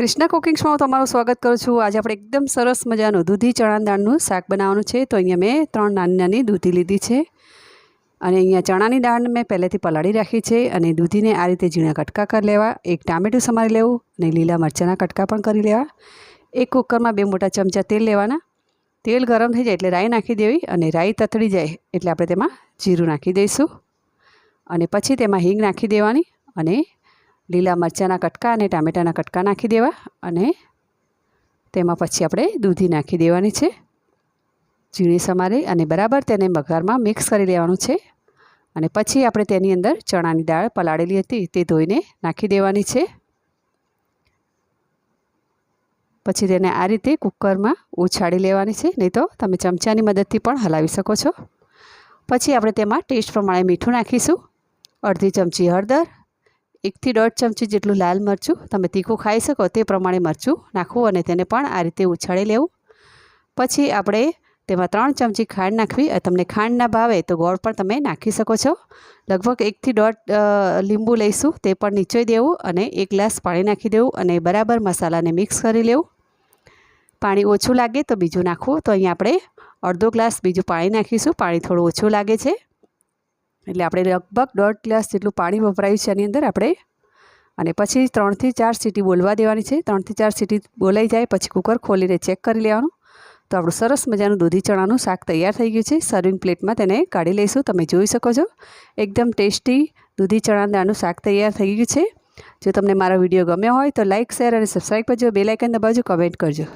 કૃષ્ણા કુકિંગ્સમાં હું તમારું સ્વાગત કરું છું. આજે આપણે એકદમ સરસ મજાનું દૂધી ચણા દાળનું શાક બનાવવાનું છે. તો અહીંયા મેં ત્રણ નાની નાની દૂધી લીધી છે. અને અહીંયા ચણાની દાળ મેં પહેલેથી પલાળી રાખી છે અને દૂધીને આ રીતે ઝીણા કટકા કરી લેવા. એક ટામેટું સમારી લેવું અને લીલા મરચાંના કટકા પણ કરી લેવા. એક કુકરમાં બે મોટા ચમચા તેલ લેવાના. તેલ ગરમ થઈ જાય એટલે રાઈ નાખી દેવી અને રાઈ તતડી જાય એટલે આપણે તેમાં જીરું નાખી દઈશું. અને પછી તેમાં હિંગ નાખી દેવાની અને લીલા મરચાંના કટકા અને ટામેટાના કટકા નાખી દેવા અને તેમાં પછી આપણે દૂધી નાખી દેવાની છે. ઝીણી સમારી અને બરાબર તેને વઘારમાં મિક્સ કરી લેવાનું છે. અને પછી આપણે તેની અંદર ચણાની દાળ પલાળેલી હતી તે ધોઈને નાખી દેવાની છે. પછી તેને આ રીતે કુકરમાં ઉછાળી લેવાની છે. નહીં તો તમે ચમચાની મદદથી પણ હલાવી શકો છો. પછી આપણે તેમાં ટેસ્ટ પ્રમાણે મીઠું નાખીશું. અડધી ચમચી હળદર એકથી દોઢ ચમચી જેટલું લાલ મરચું તમે તીખું ખાઈ શકો તે પ્રમાણે મરચું નાખવું અને તેને પણ આ રીતે ઉછાળી લેવું. પછી આપણે તેમાં ત્રણ ચમચી ખાંડ નાખવી તમને ખાંડ ના ભાવે તો ગોળ પણ તમે નાખી શકો છો. લગભગ એકથી દોઢ લીંબુ લઈશું તે પણ નીચોઈ દેવું અને એક ગ્લાસ પાણી નાખી દેવું અને બરાબર મસાલાને મિક્સ કરી લેવું. પાણી ઓછું લાગે તો બીજું નાખવું. તો અહીંયા આપણે અડધો ગ્લાસ બીજું પાણી નાખીશું. પાણી થોડું ઓછું લાગે છે. એટલે આપણે લગભગ દોઢ ગ્લાસ જેટલું પાણી વપરાયું છે એની અંદર આપણે. અને પછી ત્રણથી ચાર સીટી બોલવા દેવાની છે. ત્રણથી ચાર સીટી બોલાઈ જાય, પછી કુકર ખોલીને ચેક કરી લેવાનું. તો આપણું સરસ મજાનું દૂધી ચણાનું શાક તૈયાર થઈ ગયું છે. સર્વિંગ પ્લેટમાં તેને કાઢી લઈશું. તમે જોઈ શકો છો, એકદમ ટેસ્ટી દૂધી ચણાનું શાક તૈયાર થઈ ગયું છે. જો તમને મારો વીડિયો ગમ્યો હોય તો લાઇક શેર અને સબસ્ક્રાઈબ કરજો. બે લાઇકન દબાવજો કમેન્ટ કરજો.